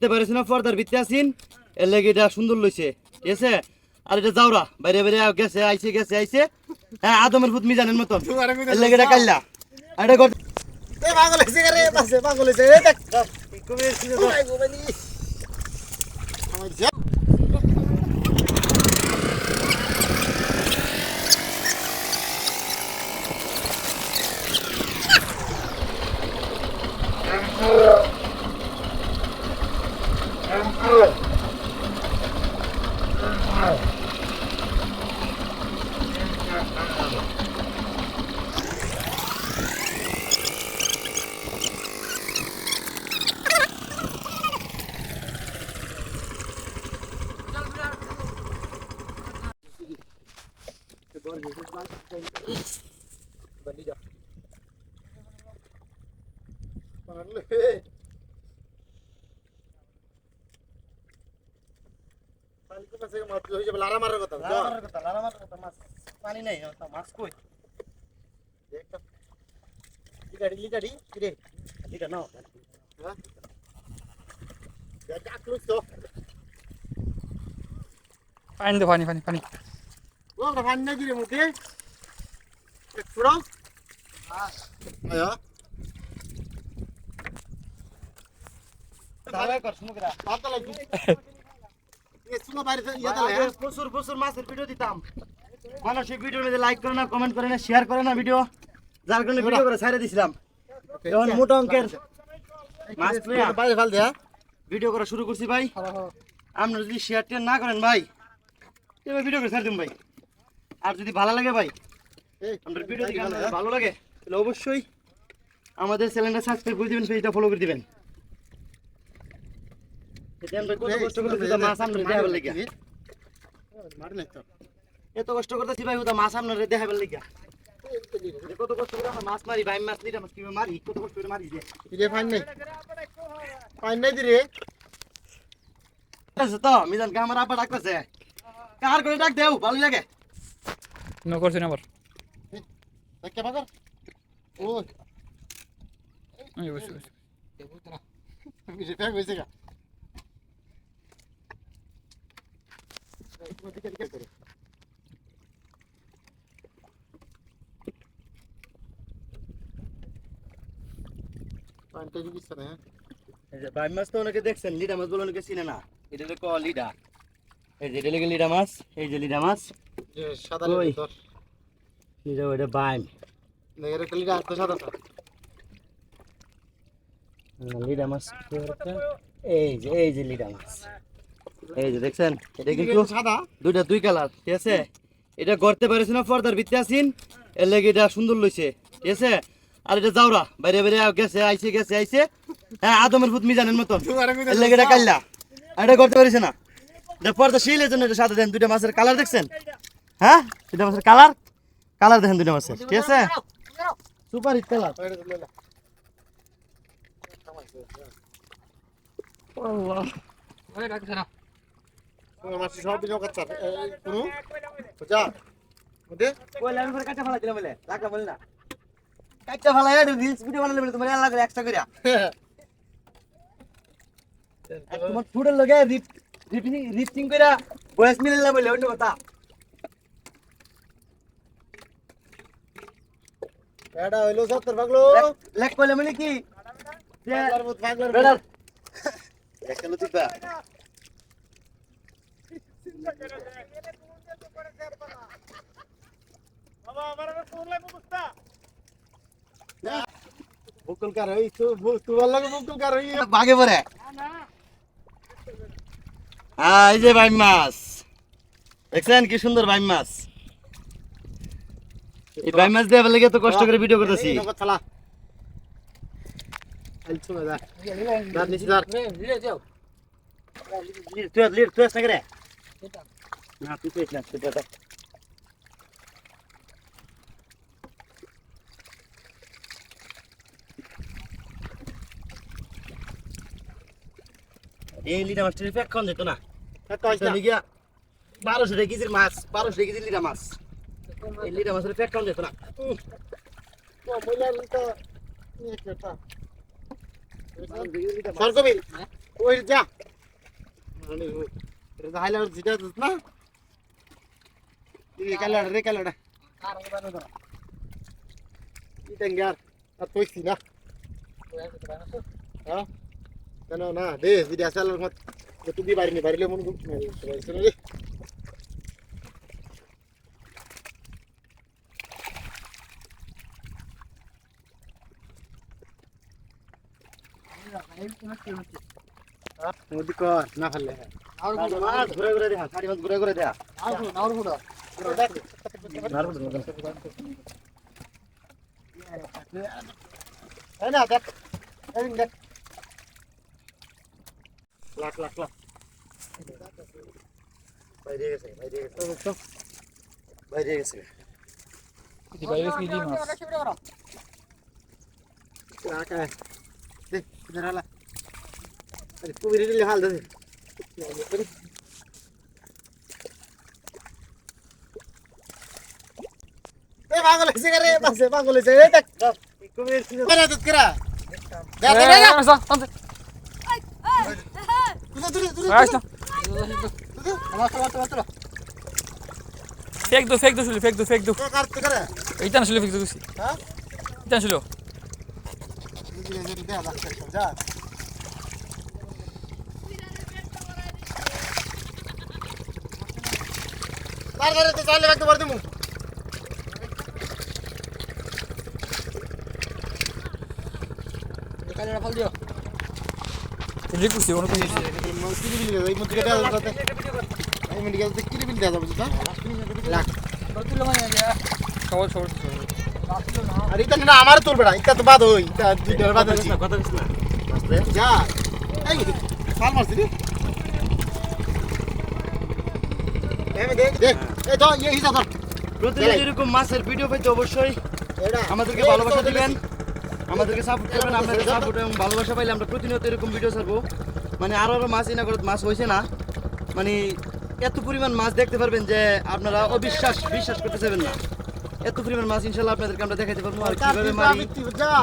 দেখতে পারিস না পর্দার ভিতরে আসিন এর লেগে এটা সুন্দর লইছে। ঠিক আছে? আর এটা যাওরা বাইরে বাইরে গেছে আইছে গেছে আইছে। হ্যাঁ আদমের ভূত মিজানের মতন। এর লেগে এটা কাইলা। আর এটা গট- পাগল হয়েছে রে পাগল হয়েছে রে দেখ। ওই গোবানি আমার যা পাগল হে পানি কোথা থেকে মাছ হয়ে যাবে লারা মারার কথা যা। লারামার কথা, লারামার কথা, মাছ পানি নাই তা মাছ কই একটা লিটাড়ি লিটাড়ি কিরে এটা নাও হ্যাঁ যা ডাক লইছ তো পানি দে পানি পানি পানি ইয়া প্রচুর প্রচুর মাছের ভিডিও দিতাম। মানসিক মধ্যে লাইক করে না কমেন্ট করে না শেয়ার করে না ভিডিও যার কারণে ভিডিও করে ছাড়ে দিছিলাম। এখন মোটা অঙ্কের মাছ পেয়ে বাইরে ফাল দে ভিডিও করা শুরু করছি ভাই। আপনারা যদি শেয়ার টেয়ার না করেন ভাই এবার ভিডিও করে ছাড় দিন ভাই। আর যদি ভালো লাগে ভাই আমাদের ভিডিও দেখে ভালো লাগে। তাহলে অবশ্যই আমাদের চ্যানেলটা সাবস্ক্রাইব করে দিবেন পেজটা ফলো করে দিবেন। এতে কষ্ট করতেছি ভাই ওটা মাছ দেখাবার লাগিয়া। কত কষ্ট করে আমরা মাছ মারি ভাই মাছ লিটা মাছ কীভাবে মারি? কত কষ্ট করে মারি যে? ফাইন নাই? ফাইন নাই আছে তো মিজান কে আমার ডাকতেছে। কার করে ডাক দেও ভালো লাগে। ন করছি না আবার দেখে পাগল ও এই বসে বসে মিশে ফেক হইছে গা পানিটা দিচ্ছে না এই যে ভাই মাছ তো অনেকে দেখছেন লিডা মাছ বলে অনেকে চিনে না এটা হলো ক লিডা এই যে এটা লেগে লিডা মাছ এই যে লিডা মাছ যে সাদা ওই। লেগে তোর ওইটা বাইম? নেগের একটা লিগা তো। লিডা মাছ এই যে এই যে লিডা মাছ। এই যে দেখছেন এটা কিন্তু সাদা? দুইটা দুই কালার ঠিক আছে? এটা গড়তে পারিস না পর্দার ভিতরে আসিন এর লেগে এটা সুন্দর লইছে ঠিক আছে? আর এটা যাওরা বাইরে বাইরে গেছে আইছে গেছে আইছে। হ্যাঁ আদমের ভূত মিজানের মতন এর লেগে এটা আর এটা করতে পারিস না। এটা পর্দা শিলের জন্য এটা সাথে দেন দুইটা মাছের কালার দেখছেন? হ্যাঁ? দুইটা মাছের কালার? কালার দেখেন দুইটা মাছের। ঠিক আছে? Super hit colour. ওই রাখছ না মাসি সব দিন কাচ্চা কোনো যা ওদে কইলে আমি করে কাঁচা ফালা দিলাম বলে লাগা বলে না কাঁচা ফালা এটা রিলস ভিডিও বানালে বলে তোমার আলাদা এক্সট্রা কইরা আর তোমার ফুডের লগে রিপ রিপটিং কইরা ভয়েস মিলাইলা বলে অন্য কথা এটা হইল সত্তর পাগলো। লেখ কইলে মানে কি? পাগলার মত পাগলার বেটার একালো দিবা বুকুল কার হই? তো তুই ভালো লাগে বুকুল কার হই? ভাগে পড়ে হ্যাঁ এই যে ভাই মাছ দেখছেন কি সুন্দর ভাই মাছ এই ভাই মাছ দেওয়ার লেগে তো কষ্ট করে ভিডিও করতেছি এই লিডা মাছটা প্যাক খাওয়ান যেত না বারোশো কেজির মাছ বারোশো কেজির লিডা মাছ লিডা মাছের খাওয়ান যেত না? সরকবি ওই যা হাইলাইট জিটা না? রে কালাড় রে কালাড় এটা ইয়ার আর তুইছি না? হ্যাঁ? কেন না, দে, যদি তুই বাড়ি নি বাড়িলে মন গুম রে মোদি কর না ফেললে মাছ ঘুরে ঘুরে দেখা সারি মাছ ঘুরে ঘুরে দেখা দেখ দেখ লাখ লাখ লাখ বাইরে গেছে। বাইরে গেছে বাইরে গেছে বাইরে দি মাছ धराला अरे पुरी दिले हाल दे ए पागल से करे पासे पागल से ए तक कुबीर से बना दूध करा दे दे दे आमसा आमसा दूर दूर दूर आस्ता आमसा आमसा आमसा फेक दो फेक दो सुले फेक दो फेक दो कर कर इतना सुले फेक दो हां इतना Sule gire gire de yaklaşacağım. Can. Dar dar et sahile bakte vardı mı? Kalle rafal diyor. Ele kusi onu kusi. Kiri bil diyor. Mutlu kadar da zaten. Ay mendikal da kiri bil diyor da bu zaten. Lak. Bakın lan ya. Kavul sordu sordu. আর এটা না আমার তোর বেড়া এটা তো বাদ হই এটা দুই ডলার বাদ হইছি কথা কইছ না। যা। এই সাল মারছি রে। এই দেখ দেখ। এই তো এই হিসাব ধর প্রতিদিন এরকম মাছের ভিডিও পাইতে অবশ্যই আমাদেরকে ভালোবাসা দিবেন। আমাদেরকে সাপোর্ট করবেন আপনাদের সাপোর্ট এবং ভালোবাসা পাইলে আমরা প্রতিনিয়ত এরকম ভিডিও ছাড়বো। মানে আরও আরও মাছ ইনা করে মাছ হয়েছে না। মানে এত পরিমাণ মাছ দেখতে পারবেন যে আপনারা অবিশ্বাস বিশ্বাস করতে চাইবেন না। এত পরিমাণ মাছ ইনশাল্লাহ আপনাদেরকে আমরা দেখাইতে পারব আর কীভাবে মারি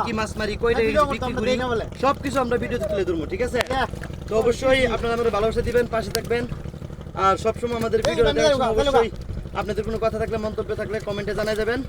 কি মাছ মারি কয়টা ভিডিও বিক্রি করি না সব কিছু আমরা ভিডিওতে তুলে ধরবো ঠিক আছে? তো অবশ্যই আপনারা আমাদের ভালোবাসা দিবেন পাশে থাকবেন। আর সবসময় আমাদের ভিডিও অবশ্যই আপনাদের কোনো কথা থাকলে মন্তব্য থাকলে কমেন্টে জানাই দেবেন।